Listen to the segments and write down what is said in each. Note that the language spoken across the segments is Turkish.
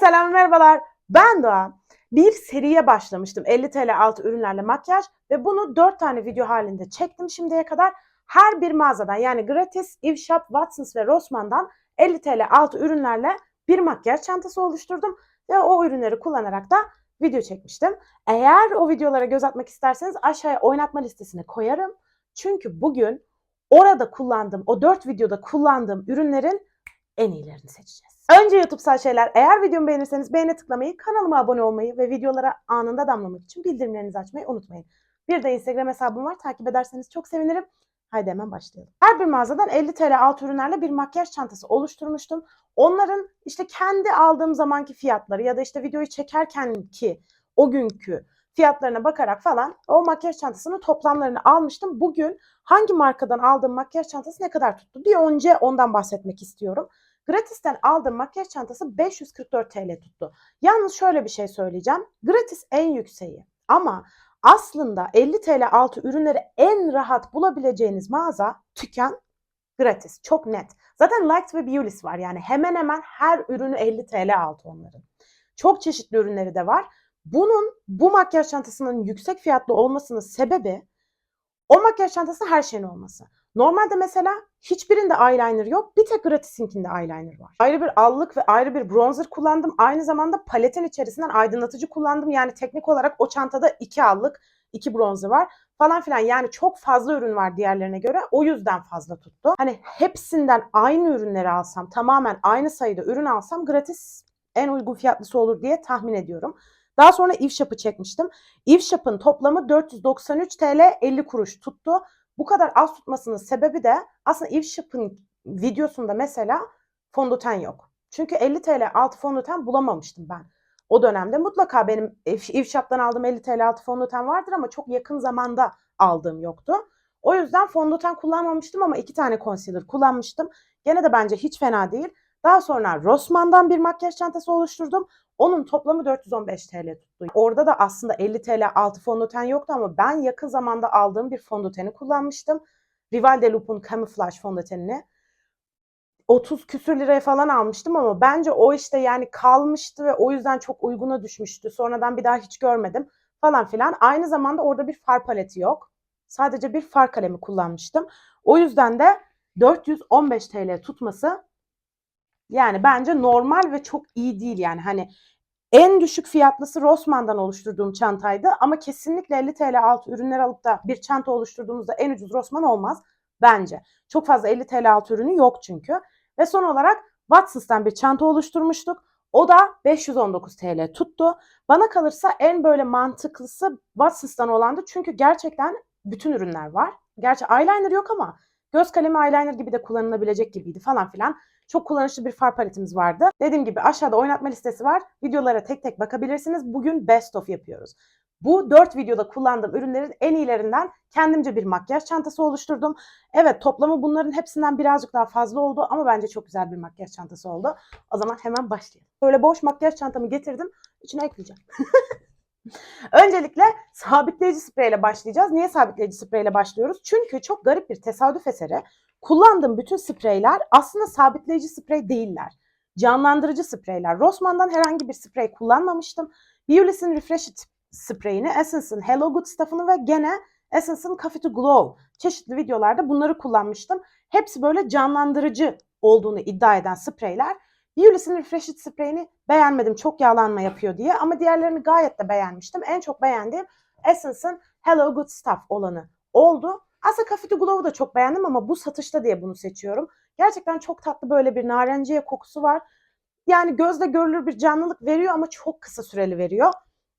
selam merhabalar. Ben Doğan. Bir seriye başlamıştım 50 TL altı ürünlerle makyaj ve bunu 4 tane video halinde çektim şimdiye kadar. Her bir mağazadan yani Gratis, Eve Watsons ve Rossmann'dan 50 TL altı ürünlerle bir makyaj çantası oluşturdum ve o ürünleri kullanarak da video çekmiştim. Eğer o videolara göz atmak isterseniz aşağıya oynatma listesine koyarım. Çünkü bugün orada kullandığım, o 4 videoda kullandığım ürünlerin en iyilerini seçeceğiz. Önce YouTube'sal şeyler. Eğer videomu beğenirseniz beğene tıklamayı, kanalıma abone olmayı ve videolara anında damlamak için bildirimlerinizi açmayı unutmayın. Bir de Instagram hesabım var. Takip ederseniz çok sevinirim. Haydi hemen başlayalım. Her bir mağazadan 50 TL alt ürünlerle bir makyaj çantası oluşturmuştum. Onların işte kendi aldığım zamanki fiyatları ya da işte videoyu çekerken ki o günkü fiyatlarına bakarak falan o makyaj çantasının toplamlarını almıştım. Bugün hangi markadan aldığım makyaj çantası ne kadar tuttu? Bir önce ondan bahsetmek istiyorum. Gratis'ten aldığım makyaj çantası 544 TL tuttu. Yalnız şöyle bir şey söyleyeceğim. Gratis en yükseği ama aslında 50 TL altı ürünleri en rahat bulabileceğiniz mağaza tüken gratis. Çok net. Zaten Light ve Beulis var. Yani hemen hemen her ürünü 50 TL altı onların. Çok çeşitli ürünleri de var. Bunun bu makyaj çantasının yüksek fiyatlı olmasının sebebi o makyaj çantasında her şeyin olması. Normalde mesela hiçbirinde eyeliner yok. Bir tek Gratis'inkinde eyeliner var. Ayrı bir allık ve ayrı bir bronzer kullandım. Aynı zamanda paletin içerisinden aydınlatıcı kullandım. Yani teknik olarak o çantada iki allık, iki bronzer var falan filan. Yani çok fazla ürün var diğerlerine göre. O yüzden fazla tuttu. Hani hepsinden aynı ürünleri alsam, tamamen aynı sayıda ürün alsam gratis en uygun fiyatlısı olur diye tahmin ediyorum. Daha sonra Eve çekmiştim. Eve toplamı 493 TL 50 kuruş tuttu. Bu kadar az tutmasının sebebi de aslında Shop'ın videosunda mesela fondöten yok. Çünkü 50 TL altı fondöten bulamamıştım ben. O dönemde mutlaka benim Eve Shop'tan aldığım 50 TL altı fondöten vardır ama çok yakın zamanda aldığım yoktu. O yüzden fondöten kullanmamıştım ama iki tane concealer kullanmıştım. Gene de bence hiç fena değil. Daha sonra Rossmann'dan bir makyaj çantası oluşturdum. Onun toplamı 415 TL tuttu. Orada da aslında 50 TL altı fondöten yoktu ama ben yakın zamanda aldığım bir fondöteni kullanmıştım. Rival de Loup'un Camouflage fondötenini. 30 küsür liraya falan almıştım ama bence o işte yani kalmıştı ve o yüzden çok uyguna düşmüştü. Sonradan bir daha hiç görmedim falan filan. Aynı zamanda orada bir far paleti yok. Sadece bir far kalemi kullanmıştım. O yüzden de 415 TL tutması yani bence normal ve çok iyi değil yani hani en düşük fiyatlısı Rossmann'dan oluşturduğum çantaydı ama kesinlikle 50 TL altı ürünler alıp da bir çanta oluşturduğumuzda en ucuz Rossmann olmaz bence. Çok fazla 50 TL altı ürünü yok çünkü. Ve son olarak Watsons'tan bir çanta oluşturmuştuk. O da 519 TL tuttu. Bana kalırsa en böyle mantıklısı Watsons'tan olandı. Çünkü gerçekten bütün ürünler var. Gerçi eyeliner yok ama göz kalemi eyeliner gibi de kullanılabilecek gibiydi falan filan. Çok kullanışlı bir far paletimiz vardı. Dediğim gibi aşağıda oynatma listesi var. Videolara tek tek bakabilirsiniz. Bugün best of yapıyoruz. Bu 4 videoda kullandığım ürünlerin en iyilerinden kendimce bir makyaj çantası oluşturdum. Evet toplamı bunların hepsinden birazcık daha fazla oldu ama bence çok güzel bir makyaj çantası oldu. O zaman hemen başlayalım. Böyle boş makyaj çantamı getirdim. İçine ekleyeceğim. Öncelikle sabitleyici spreyle başlayacağız. Niye sabitleyici spreyle başlıyoruz? Çünkü çok garip bir tesadüf eseri. Kullandığım bütün spreyler aslında sabitleyici sprey değiller. Canlandırıcı spreyler. Rossmann'dan herhangi bir sprey kullanmamıştım. Beulis'in Refresh It spreyini, Essence'ın Hello Good Stuff'ını ve gene Essence'ın Coffee to Glow çeşitli videolarda bunları kullanmıştım. Hepsi böyle canlandırıcı olduğunu iddia eden spreyler. Beulis'in Refresh It spreyini beğenmedim. Çok yağlanma yapıyor diye ama diğerlerini gayet de beğenmiştim. En çok beğendiğim Essence'ın Hello Good Stuff olanı oldu. Aslında Coffee to Glow'u da çok beğendim ama bu satışta diye bunu seçiyorum. Gerçekten çok tatlı böyle bir narenciye kokusu var. Yani gözle görülür bir canlılık veriyor ama çok kısa süreli veriyor.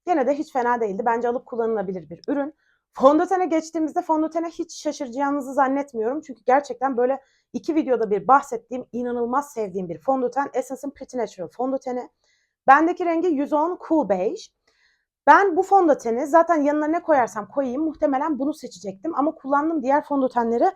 Yine de hiç fena değildi. Bence alıp kullanılabilir bir ürün. Fondötene geçtiğimizde fondötene hiç şaşıracağınızı zannetmiyorum. Çünkü gerçekten böyle iki videoda bir bahsettiğim inanılmaz sevdiğim bir fondöten. Essence'ın Pretty Natural fondöteni. Bendeki rengi 110 Cool Beige. Ben bu fondöteni zaten yanına ne koyarsam koyayım muhtemelen bunu seçecektim. Ama kullandığım diğer fondötenleri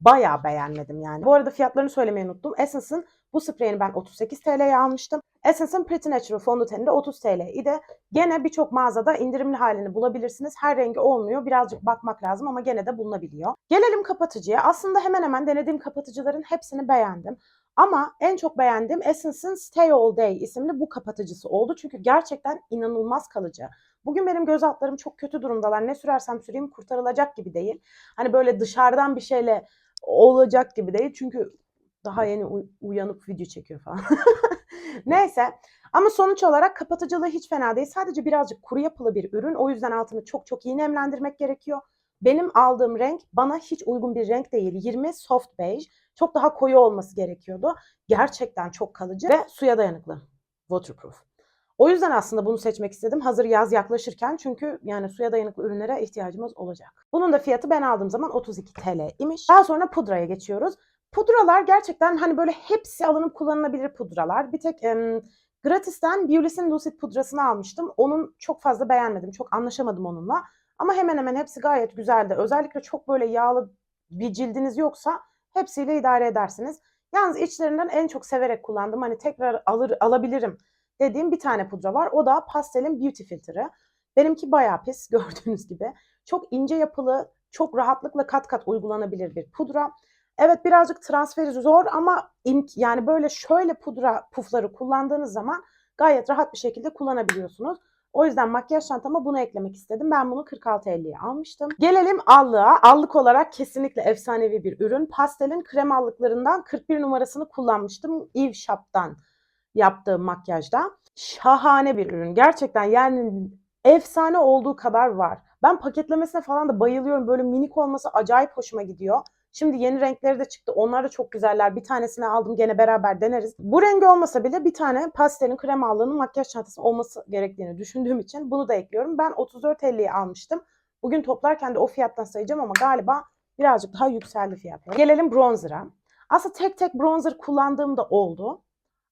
bayağı beğenmedim yani. Bu arada fiyatlarını söylemeyi unuttum. Essence'ın bu spreyini ben 38 TL'ye almıştım. Essence'ın Pretty Natural fondöteni de 30 TL idi. Gene birçok mağazada indirimli halini bulabilirsiniz. Her rengi olmuyor. Birazcık bakmak lazım ama gene de bulunabiliyor. Gelelim kapatıcıya. Aslında hemen hemen denediğim kapatıcıların hepsini beğendim. Ama en çok beğendiğim Essence'ın Stay All Day isimli bu kapatıcısı oldu. Çünkü gerçekten inanılmaz kalıcı. Bugün benim göz altlarım çok kötü durumdalar. Ne sürersem süreyim kurtarılacak gibi değil. Hani böyle dışarıdan bir şeyle olacak gibi değil. Çünkü daha yeni uy- uyanıp video çekiyor falan. Neyse. Ama sonuç olarak kapatıcılığı hiç fena değil. Sadece birazcık kuru yapılı bir ürün. O yüzden altını çok çok iyi nemlendirmek gerekiyor. Benim aldığım renk bana hiç uygun bir renk değil. 20 soft beige. Çok daha koyu olması gerekiyordu. Gerçekten çok kalıcı ve suya dayanıklı. Waterproof. O yüzden aslında bunu seçmek istedim. Hazır yaz yaklaşırken çünkü yani suya dayanıklı ürünlere ihtiyacımız olacak. Bunun da fiyatı ben aldığım zaman 32 TL imiş. Daha sonra pudraya geçiyoruz. Pudralar gerçekten hani böyle hepsi alınıp kullanılabilir pudralar. Bir tek em, Gratis'ten Beulis'in Lucid pudrasını almıştım. Onun çok fazla beğenmedim. Çok anlaşamadım onunla. Ama hemen hemen hepsi gayet güzeldi. Özellikle çok böyle yağlı bir cildiniz yoksa hepsiyle idare edersiniz. Yalnız içlerinden en çok severek kullandım. Hani tekrar alır alabilirim dediğim bir tane pudra var. O da Pastel'in Beauty Filter'ı. Benimki bayağı pis gördüğünüz gibi. Çok ince yapılı, çok rahatlıkla kat kat uygulanabilir bir pudra. Evet birazcık transferi zor ama yani böyle şöyle pudra pufları kullandığınız zaman gayet rahat bir şekilde kullanabiliyorsunuz. O yüzden makyaj çantama bunu eklemek istedim. Ben bunu 46.50'ye almıştım. Gelelim allığa. Allık olarak kesinlikle efsanevi bir ürün. Pastel'in krem allıklarından 41 numarasını kullanmıştım. Eve Shop'tan yaptığım makyajda. Şahane bir ürün. Gerçekten yani efsane olduğu kadar var. Ben paketlemesine falan da bayılıyorum. Böyle minik olması acayip hoşuma gidiyor. Şimdi yeni renkleri de çıktı. Onlar da çok güzeller. Bir tanesini aldım gene beraber deneriz. Bu rengi olmasa bile bir tane pastelin krem allığının makyaj çantası olması gerektiğini düşündüğüm için bunu da ekliyorum. Ben 34.50'ye almıştım. Bugün toplarken de o fiyattan sayacağım ama galiba birazcık daha yükseldi fiyatları. Gelelim bronzer'a. Aslında tek tek bronzer kullandığım da oldu.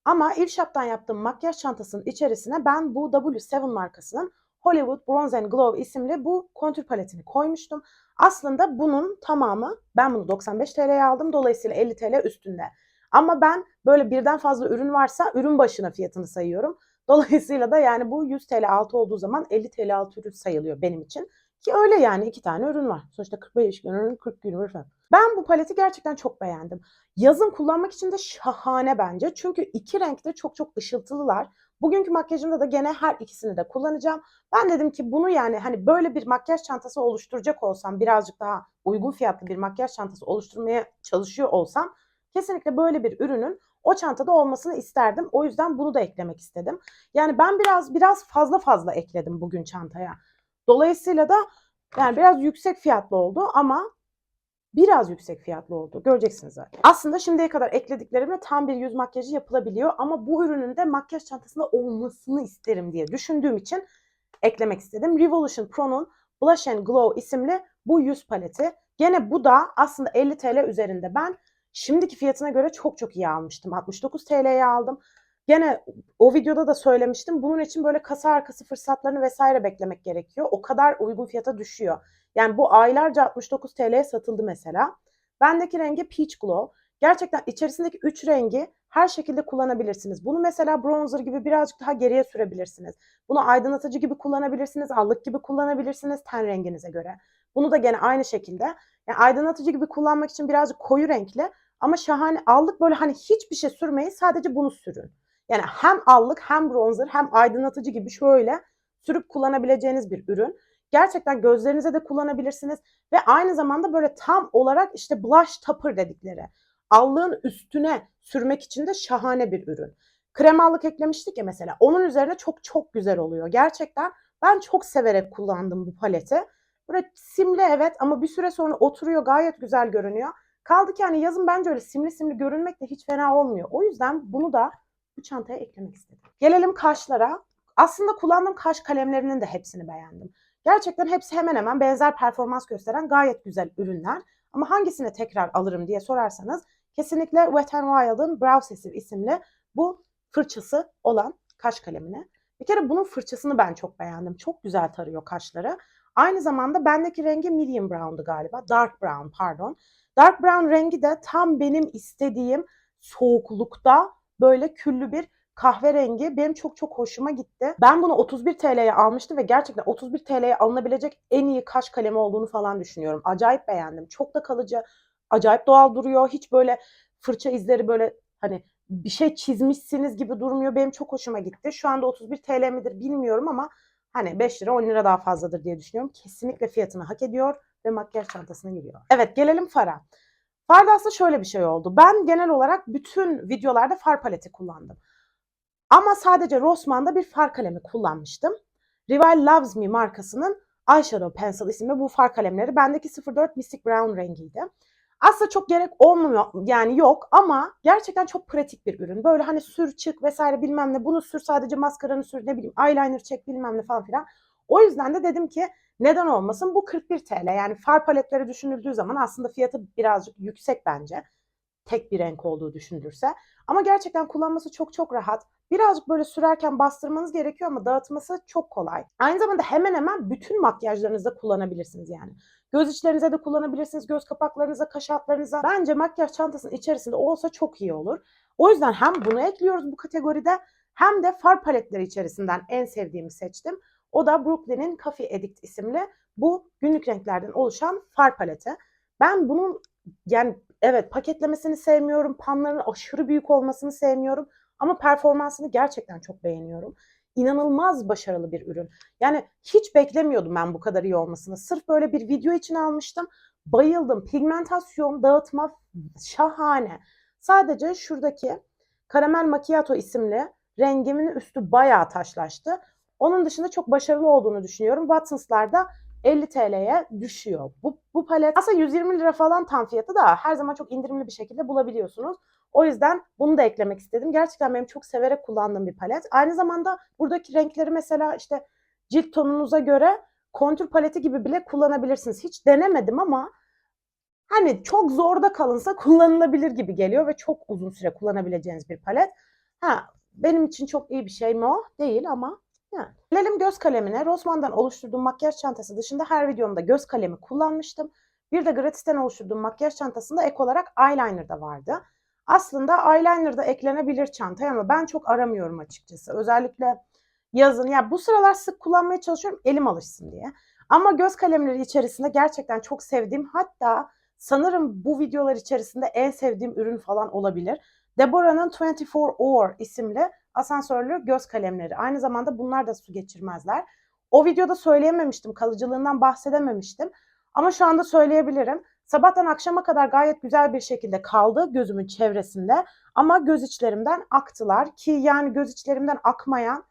Ama Eve Shop'tan yaptığım makyaj çantasının içerisine ben bu W7 markasının Hollywood Bronze and Glow isimli bu kontür paletini koymuştum. Aslında bunun tamamı ben bunu 95 TL'ye aldım. Dolayısıyla 50 TL üstünde. Ama ben böyle birden fazla ürün varsa ürün başına fiyatını sayıyorum. Dolayısıyla da yani bu 100 TL altı olduğu zaman 50 TL altı ürün sayılıyor benim için. Ki öyle yani iki tane ürün var. Sonuçta 45 gün ürün 40 gün ürün. Ben bu paleti gerçekten çok beğendim. Yazın kullanmak için de şahane bence. Çünkü iki renkte çok çok ışıltılılar. Bugünkü makyajımda da gene her ikisini de kullanacağım. Ben dedim ki bunu yani hani böyle bir makyaj çantası oluşturacak olsam birazcık daha uygun fiyatlı bir makyaj çantası oluşturmaya çalışıyor olsam kesinlikle böyle bir ürünün o çantada olmasını isterdim. O yüzden bunu da eklemek istedim. Yani ben biraz biraz fazla fazla ekledim bugün çantaya. Dolayısıyla da yani biraz yüksek fiyatlı oldu ama biraz yüksek fiyatlı oldu. Göreceksiniz zaten. Aslında şimdiye kadar eklediklerimle tam bir yüz makyajı yapılabiliyor ama bu ürünün de makyaj çantasında olmasını isterim diye düşündüğüm için eklemek istedim. Revolution Pro'nun Blush and Glow isimli bu yüz paleti. Gene bu da aslında 50 TL üzerinde. Ben şimdiki fiyatına göre çok çok iyi almıştım. 69 TL'ye aldım. Gene o videoda da söylemiştim. Bunun için böyle kasa arkası fırsatlarını vesaire beklemek gerekiyor. O kadar uygun fiyata düşüyor. Yani bu aylarca 69 TL'ye satıldı mesela. Bendeki rengi Peach Glow. Gerçekten içerisindeki 3 rengi her şekilde kullanabilirsiniz. Bunu mesela bronzer gibi birazcık daha geriye sürebilirsiniz. Bunu aydınlatıcı gibi kullanabilirsiniz, allık gibi kullanabilirsiniz ten renginize göre. Bunu da gene aynı şekilde. Yani aydınlatıcı gibi kullanmak için birazcık koyu renkli ama şahane allık böyle hani hiçbir şey sürmeyin sadece bunu sürün. Yani hem allık hem bronzer hem aydınlatıcı gibi şöyle sürüp kullanabileceğiniz bir ürün. Gerçekten gözlerinize de kullanabilirsiniz ve aynı zamanda böyle tam olarak işte blush topper dedikleri allığın üstüne sürmek için de şahane bir ürün. Krem allık eklemiştik ya mesela. Onun üzerine çok çok güzel oluyor. Gerçekten ben çok severek kullandım bu paleti. Böyle simli evet ama bir süre sonra oturuyor gayet güzel görünüyor. Kaldı ki hani yazın bence öyle simli simli görünmek de hiç fena olmuyor. O yüzden bunu da bu çantaya eklemek istedim. Gelelim kaşlara. Aslında kullandığım kaş kalemlerinin de hepsini beğendim. Gerçekten hepsi hemen hemen benzer performans gösteren gayet güzel ürünler. Ama hangisini tekrar alırım diye sorarsanız kesinlikle Wet n Wild'ın Brow Sessive isimli bu fırçası olan kaş kalemini. Bir kere bunun fırçasını ben çok beğendim. Çok güzel tarıyor kaşları. Aynı zamanda bendeki rengi medium brown'du galiba. Dark brown pardon. Dark brown rengi de tam benim istediğim soğuklukta böyle küllü bir kahverengi benim çok çok hoşuma gitti. Ben bunu 31 TL'ye almıştım ve gerçekten 31 TL'ye alınabilecek en iyi kaş kalemi olduğunu falan düşünüyorum. Acayip beğendim. Çok da kalıcı, acayip doğal duruyor. Hiç böyle fırça izleri böyle hani bir şey çizmişsiniz gibi durmuyor. Benim çok hoşuma gitti. Şu anda 31 TL midir bilmiyorum ama hani 5 lira 10 lira daha fazladır diye düşünüyorum. Kesinlikle fiyatını hak ediyor ve makyaj çantasına giriyor. Evet gelelim fara. Farda aslında şöyle bir şey oldu. Ben genel olarak bütün videolarda far paleti kullandım. Ama sadece Rossmann'da bir far kalemi kullanmıştım. Rival Loves Me markasının Eyeshadow Pencil isimli bu far kalemleri. Bendeki 04 Mystic Brown rengiydi. Aslında çok gerek olmuyor yani yok ama gerçekten çok pratik bir ürün. Böyle hani sür çık vesaire bilmem ne bunu sür sadece maskaranı sür ne bileyim eyeliner çek bilmem ne falan filan. O yüzden de dedim ki neden olmasın bu 41 TL yani far paletleri düşünüldüğü zaman aslında fiyatı birazcık yüksek bence. Tek bir renk olduğu düşünülürse. Ama gerçekten kullanması çok çok rahat. Birazcık böyle sürerken bastırmanız gerekiyor ama dağıtması çok kolay. Aynı zamanda hemen hemen bütün makyajlarınızda kullanabilirsiniz yani. Göz içlerinize de kullanabilirsiniz, göz kapaklarınıza, kaş altlarınıza. Bence makyaj çantasının içerisinde olsa çok iyi olur. O yüzden hem bunu ekliyoruz bu kategoride hem de far paletleri içerisinden en sevdiğimi seçtim. O da Brooklyn'in Coffee Addict isimli bu günlük renklerden oluşan far paleti. Ben bunun yani evet paketlemesini sevmiyorum, panların aşırı büyük olmasını sevmiyorum ama performansını gerçekten çok beğeniyorum. İnanılmaz başarılı bir ürün. Yani hiç beklemiyordum ben bu kadar iyi olmasını. Sırf böyle bir video için almıştım. Bayıldım. Pigmentasyon, dağıtma şahane. Sadece şuradaki Karamel Macchiato isimli rengimin üstü bayağı taşlaştı. Onun dışında çok başarılı olduğunu düşünüyorum. Watsons'larda 50 TL'ye düşüyor. Bu, bu palet aslında 120 lira falan tam fiyatı da her zaman çok indirimli bir şekilde bulabiliyorsunuz. O yüzden bunu da eklemek istedim. Gerçekten benim çok severek kullandığım bir palet. Aynı zamanda buradaki renkleri mesela işte cilt tonunuza göre kontür paleti gibi bile kullanabilirsiniz. Hiç denemedim ama hani çok zorda kalınsa kullanılabilir gibi geliyor ve çok uzun süre kullanabileceğiniz bir palet. Ha benim için çok iyi bir şey mi o? Değil ama yani. Gelelim göz kalemine. Rossmann'dan oluşturduğum makyaj çantası dışında her videomda göz kalemi kullanmıştım. Bir de Gratis'ten oluşturduğum makyaj çantasında ek olarak eyeliner da vardı. Aslında eyeliner da eklenebilir çantaya ama ben çok aramıyorum açıkçası. Özellikle yazın. Ya bu sıralar sık kullanmaya çalışıyorum elim alışsın diye. Ama göz kalemleri içerisinde gerçekten çok sevdiğim hatta sanırım bu videolar içerisinde en sevdiğim ürün falan olabilir. Deborah'ın 24 Hour isimli asansörlü göz kalemleri. Aynı zamanda bunlar da su geçirmezler. O videoda söyleyememiştim, kalıcılığından bahsedememiştim. Ama şu anda söyleyebilirim. Sabahtan akşama kadar gayet güzel bir şekilde kaldı gözümün çevresinde. Ama göz içlerimden aktılar ki yani göz içlerimden akmayan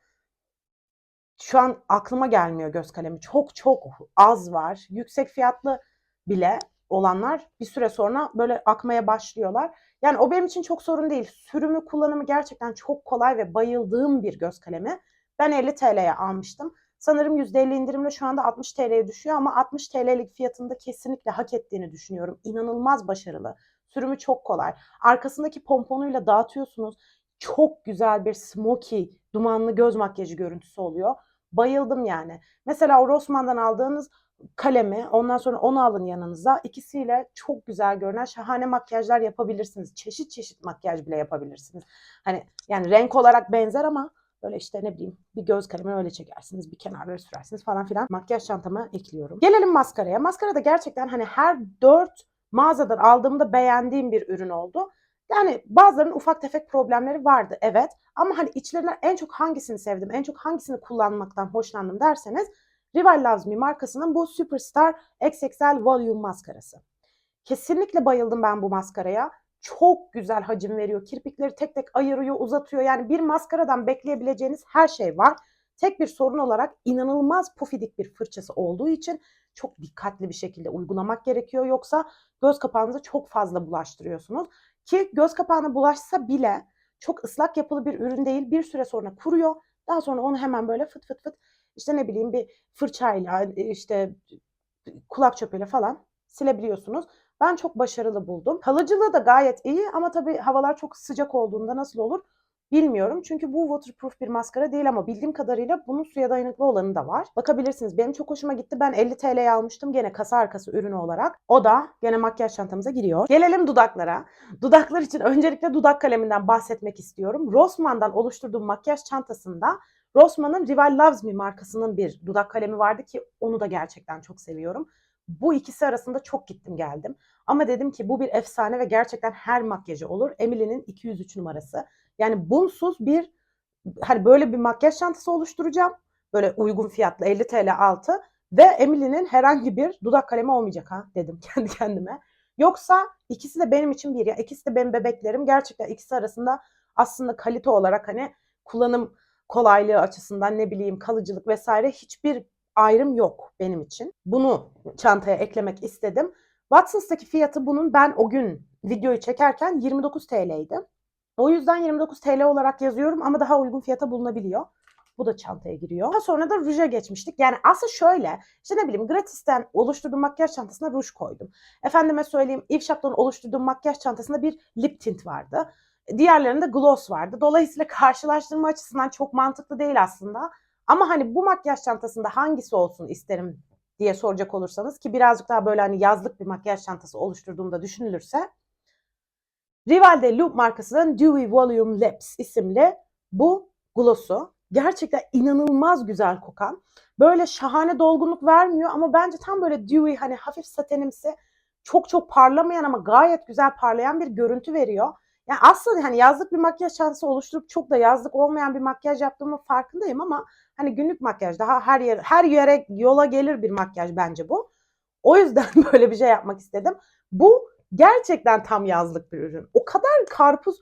şu an aklıma gelmiyor göz kalemi. Çok çok az var. Yüksek fiyatlı bile olanlar bir süre sonra böyle akmaya başlıyorlar. Yani o benim için çok sorun değil. Sürümü kullanımı gerçekten çok kolay ve bayıldığım bir göz kalemi. Ben 50 TL'ye almıştım. Sanırım %50 indirimle şu anda 60 TL'ye düşüyor ama 60 TL'lik fiyatında kesinlikle hak ettiğini düşünüyorum. İnanılmaz başarılı. Sürümü çok kolay. Arkasındaki pomponuyla dağıtıyorsunuz. Çok güzel bir smoky, dumanlı göz makyajı görüntüsü oluyor. Bayıldım yani. Mesela o Rossmann'dan aldığınız kalemi ondan sonra onu alın yanınıza. İkisiyle çok güzel görünen şahane makyajlar yapabilirsiniz. Çeşit çeşit makyaj bile yapabilirsiniz. Hani yani renk olarak benzer ama böyle işte ne bileyim bir göz kalemi öyle çekersiniz. Bir kenarları sürersiniz falan filan. Makyaj çantama ekliyorum. Gelelim maskaraya. Maskara da gerçekten hani her dört mağazadan aldığımda beğendiğim bir ürün oldu. Yani bazılarının ufak tefek problemleri vardı evet. Ama hani içlerinden en çok hangisini sevdim, en çok hangisini kullanmaktan hoşlandım derseniz Rival Loves Me markasının bu Superstar XXL Volume maskarası. Kesinlikle bayıldım ben bu maskaraya. Çok güzel hacim veriyor. Kirpikleri tek tek ayırıyor, uzatıyor. Yani bir maskaradan bekleyebileceğiniz her şey var. Tek bir sorun olarak inanılmaz pufidik bir fırçası olduğu için çok dikkatli bir şekilde uygulamak gerekiyor. Yoksa göz kapağınızı çok fazla bulaştırıyorsunuz. Ki göz kapağına bulaşsa bile çok ıslak yapılı bir ürün değil. Bir süre sonra kuruyor. Daha sonra onu hemen böyle fıt fıt fıt işte ne bileyim bir fırçayla işte kulak çöpüyle falan silebiliyorsunuz. Ben çok başarılı buldum. Kalıcılığı da gayet iyi ama tabii havalar çok sıcak olduğunda nasıl olur bilmiyorum. Çünkü bu waterproof bir maskara değil ama bildiğim kadarıyla bunun suya dayanıklı olanı da var. Bakabilirsiniz. Benim çok hoşuma gitti. Ben 50 TL'ye almıştım gene kasa arkası ürünü olarak. O da gene makyaj çantamıza giriyor. Gelelim dudaklara. Dudaklar için öncelikle dudak kaleminden bahsetmek istiyorum. Rossmann'dan oluşturduğum makyaj çantasında Rossmann'ın Rival Loves Me markasının bir dudak kalemi vardı ki onu da gerçekten çok seviyorum. Bu ikisi arasında çok gittim geldim. Ama dedim ki bu bir efsane ve gerçekten her makyajı olur. Emily'nin 203 numarası. Yani bunsuz bir hani böyle bir makyaj çantası oluşturacağım. Böyle uygun fiyatlı 50 TL altı ve Emily'nin herhangi bir dudak kalemi olmayacak ha dedim kendi kendime. Yoksa ikisi de benim için bir ya. İkisi de benim bebeklerim. Gerçekten ikisi arasında aslında kalite olarak hani kullanım kolaylığı açısından ne bileyim kalıcılık vesaire hiçbir ayrım yok benim için. Bunu çantaya eklemek istedim. Watsons'taki fiyatı bunun ben o gün videoyu çekerken 29 TL'ydi. O yüzden 29 TL olarak yazıyorum ama daha uygun fiyata bulunabiliyor. Bu da çantaya giriyor. Daha sonra da ruja geçmiştik. Yani aslında şöyle, işte ne bileyim gratisten oluşturduğum makyaj çantasına ruj koydum. Efendime söyleyeyim Yves Saint'ten oluşturduğum makyaj çantasında bir lip tint vardı. Diğerlerinde gloss vardı. Dolayısıyla karşılaştırma açısından çok mantıklı değil aslında. Ama hani bu makyaj çantasında hangisi olsun isterim diye soracak olursanız ki birazcık daha böyle hani yazlık bir makyaj çantası oluşturduğumda düşünülürse Rival de Loop markasının Dewy Volume Lips isimli bu gloss'u. Gerçekten inanılmaz güzel kokan. Böyle şahane dolgunluk vermiyor ama bence tam böyle dewy hani hafif satenimsi çok çok parlamayan ama gayet güzel parlayan bir görüntü veriyor. Yani aslında hani yazlık bir makyaj çantası oluşturup çok da yazlık olmayan bir makyaj yaptığımın farkındayım ama hani günlük makyaj daha her yer her yere yola gelir bir makyaj bence bu. O yüzden böyle bir şey yapmak istedim. Bu gerçekten tam yazlık bir ürün. O kadar karpuz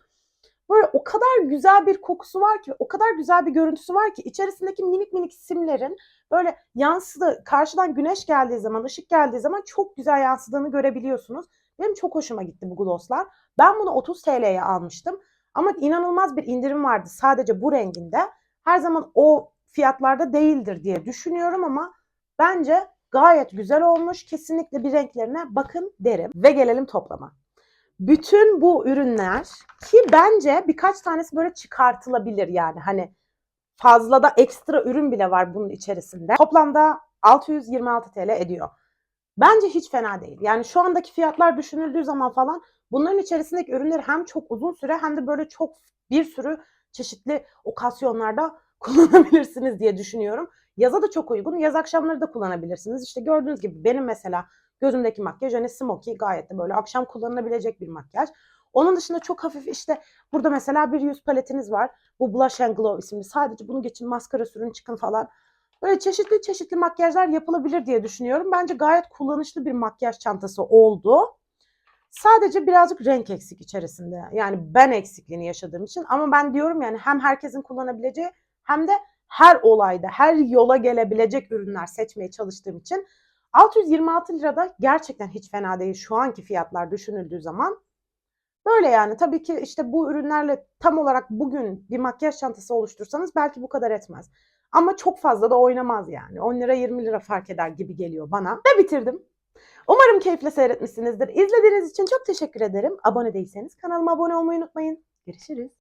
böyle o kadar güzel bir kokusu var ki, o kadar güzel bir görüntüsü var ki içerisindeki minik minik simlerin böyle yansıdı karşıdan güneş geldiği zaman, ışık geldiği zaman çok güzel yansıdığını görebiliyorsunuz. Benim çok hoşuma gitti bu glosslar. Ben bunu 30 TL'ye almıştım. Ama inanılmaz bir indirim vardı sadece bu renginde. Her zaman o fiyatlarda değildir diye düşünüyorum ama bence gayet güzel olmuş. Kesinlikle bir renklerine bakın derim. Ve gelelim toplama. Bütün bu ürünler ki bence birkaç tanesi böyle çıkartılabilir yani hani fazla da ekstra ürün bile var bunun içerisinde. Toplamda 626 TL ediyor. Bence hiç fena değil. Yani şu andaki fiyatlar düşünüldüğü zaman falan bunların içerisindeki ürünleri hem çok uzun süre hem de böyle çok bir sürü çeşitli okasyonlarda kullanabilirsiniz diye düşünüyorum. Yaza da çok uygun. Yaz akşamları da kullanabilirsiniz. İşte gördüğünüz gibi benim mesela gözümdeki makyaj hani smoky gayet de böyle akşam kullanılabilecek bir makyaj. Onun dışında çok hafif işte burada mesela bir yüz paletiniz var. Bu Blush and Glow isimli. Sadece bunu geçin maskara sürün çıkın falan. Böyle çeşitli çeşitli makyajlar yapılabilir diye düşünüyorum. Bence gayet kullanışlı bir makyaj çantası oldu. Sadece birazcık renk eksik içerisinde. Yani ben eksikliğini yaşadığım için. Ama ben diyorum yani hem herkesin kullanabileceği hem de her olayda, her yola gelebilecek ürünler seçmeye çalıştığım için 626 lirada gerçekten hiç fena değil şu anki fiyatlar düşünüldüğü zaman. Böyle yani tabii ki işte bu ürünlerle tam olarak bugün bir makyaj çantası oluştursanız belki bu kadar etmez. Ama çok fazla da oynamaz yani. 10 lira 20 lira fark eder gibi geliyor bana. Ve bitirdim. Umarım keyifle seyretmişsinizdir. İzlediğiniz için çok teşekkür ederim. Abone değilseniz kanalıma abone olmayı unutmayın. Görüşürüz.